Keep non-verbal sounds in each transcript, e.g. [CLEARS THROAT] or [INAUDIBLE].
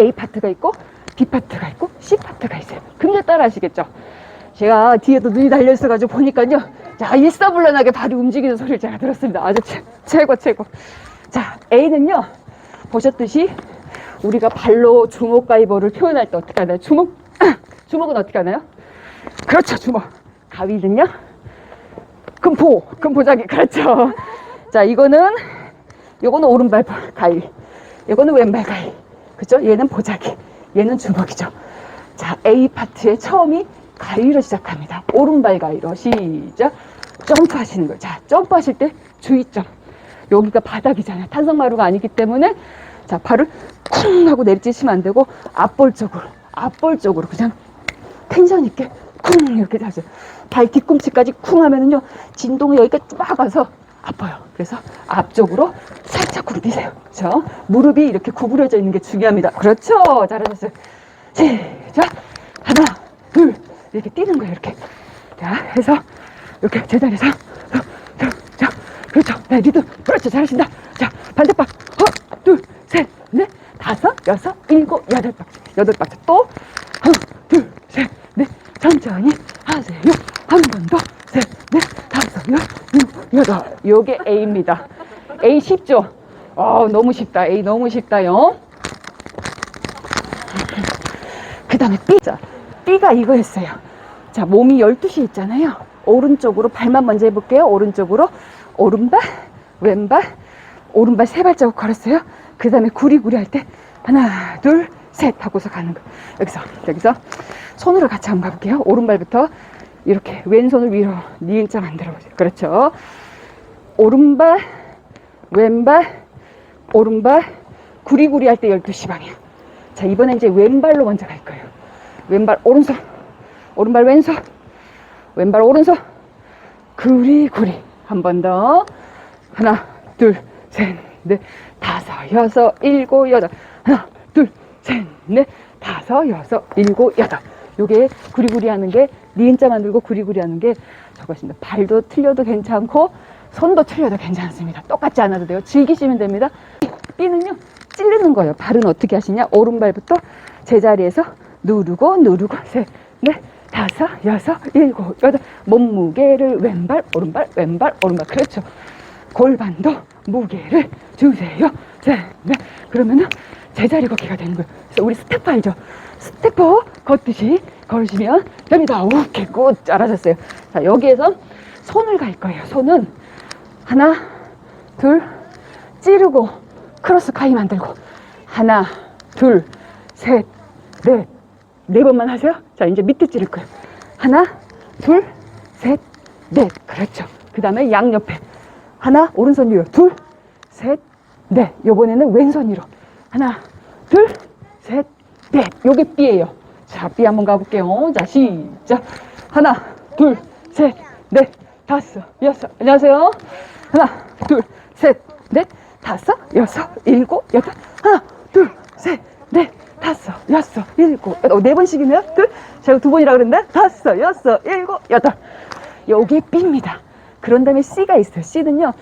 A 파트가 있고 B 파트가 있고 C 파트가 있어요. 금방 따라 하시겠죠? 제가 뒤에도 눈이 달려 있어가지고 보니까요. 자, 일사불란하게 발이 움직이는 소리를 제가 들었습니다. 아주 최, 최고, 최고. 자, A는요. 보셨듯이 우리가 발로 주먹 가위버를 표현할 때 어떻게 하나요? 주먹, [CLEARS THROAT] 주먹은 어떻게 하나요? 그렇죠, 주먹. 가위는요? 금포, 금포자기, 그렇죠. 자, 이거는, 요거는 오른발 가위. 요거는 왼발 가위. 그죠? 얘는 보자기. 얘는 주먹이죠. 자, A 파트의 처음이 가위로 시작합니다. 오른발 가위로 시작. 점프하시는 거예요. 자, 점프하실 때 주의점. 여기가 바닥이잖아요. 탄성마루가 아니기 때문에 자, 발을 쿵 하고 내리치시면 안 되고 앞볼 쪽으로, 앞볼 쪽으로 그냥 텐션 있게 쿵 이렇게 하세요. 발 뒤꿈치까지 쿵 하면은요, 진동이 여기까지 막 와서 아파요. 그래서 앞쪽으로 살짝 굽히세요. 그렇죠? 무릎이 이렇게 구부려져 있는 게 중요합니다. 그렇죠. 잘하셨어요. 시작. 하나, 둘, 이렇게 뛰는 거예요. 이렇게. 자, 해서 이렇게 제자리에서 자, 자, 그렇죠. 네, 리듬. 그렇죠. 잘하신다. 자, 반대박. 하나, 둘, 셋, 넷, 다섯, 여섯, 일곱, 여덟 박자. 여덟 박자. 또 하나, 둘, 셋, 넷. 천천히 하세요. 한 번 더. 셋, 넷, 다섯, 여, 일곱, 여덟. 요게 A입니다. A 쉽죠? 어, 너무 쉽다. A 너무 쉽다요. 그 다음에 B. 자, B가 이거였어요. 자, 몸이 12시 있잖아요. 오른쪽으로 발만 먼저 해볼게요. 오른쪽으로. 오른발, 왼발, 오른발 세 발자국 걸었어요. 그 다음에 구리구리 할 때 하나, 둘, 셋 하고서 가는 거. 여기서, 여기서 손으로 같이 한번 가볼게요. 오른발부터 이렇게 왼손을 위로 니은자 만들어 보세요. 그렇죠. 오른발, 왼발, 오른발, 구리구리 할 때 12시 방향. 자, 이번엔 이제 왼발로 먼저 갈 거예요. 왼발, 오른손, 오른발, 왼손, 왼발, 오른손, 구리구리. 한 번 더. 하나, 둘, 셋, 넷, 다섯, 여섯, 일곱, 여덟. 하나, 둘, 셋, 넷, 다섯, 여섯, 일곱, 여덟. 요게 구리구리 하는 게, 니은자 만들고 구리구리 하는 게 저것입니다. 발도 틀려도 괜찮고, 손도 틀려도 괜찮습니다. 똑같지 않아도 돼요. 즐기시면 됩니다. B는요, 찌르는 거예요. 발은 어떻게 하시냐? 오른발부터 제자리에서 누르고, 누르고, 셋, 넷, 다섯, 여섯, 일곱, 여덟. 몸무게를 왼발, 오른발, 왼발, 오른발. 그렇죠. 골반도 무게를 주세요. 셋, 넷. 그러면은 제자리 걷기가 되는 거예요. 그래서 우리 스태프 알죠? 스태프 걷듯이 걸으시면 됩니다. 오케이, 굿. 잘하셨어요. 자, 여기에서 손을 갈 거예요. 손은 하나, 둘, 찌르고, 크로스 가위 만들고. 하나, 둘, 셋, 넷. 네 번만 하세요. 자, 이제 밑에 찌를 거예요. 하나, 둘, 셋, 넷. 그렇죠. 그 다음에 양 옆에. 하나, 오른손 위로. 둘, 셋, 넷. 요번에는 왼손 위로. 하나, 둘, 셋, 넷. 요게 B예요. 자, B 한번 가볼게요. 자, 시작. 하나, 둘, 셋, 넷, 다섯, 여섯. 안녕하세요. 하나, 둘, 셋, 넷, 다섯, 여섯, 일곱, 여덟. 하나, 둘, 셋, 넷, 다섯, 여섯, 일곱, 여덟. 네 번씩이네요. 둘. 제가 두 번이라 그랬는데 다섯, 여섯, 일곱, 여덟. 요게 B입니다. 그런 다음에 C가 있어요. C는요,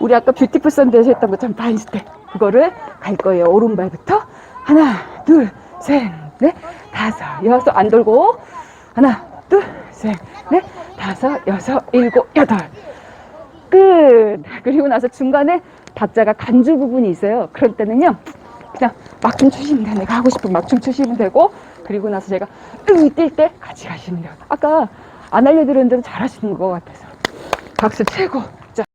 우리 아까 뷰티풀 썬데에서 했던 것처럼 바인스텝. 그거를 갈 거예요. 오른발부터. 하나, 둘, 셋, 넷, 다섯, 여섯. 안 돌고. 하나, 둘, 셋, 넷, 다섯, 여섯, 일곱, 여덟. 끝. 그리고 나서 중간에 박자가 간주 부분이 있어요. 그럴 때는요, 그냥 막춤 추시면 돼요. 내가 하고 싶은 막춤 추시면 되고, 그리고 나서 제가 뛸때 같이 가시면 돼요. 아까 안 알려드렸는데도 잘하시는 것 같아서. 박수 최고.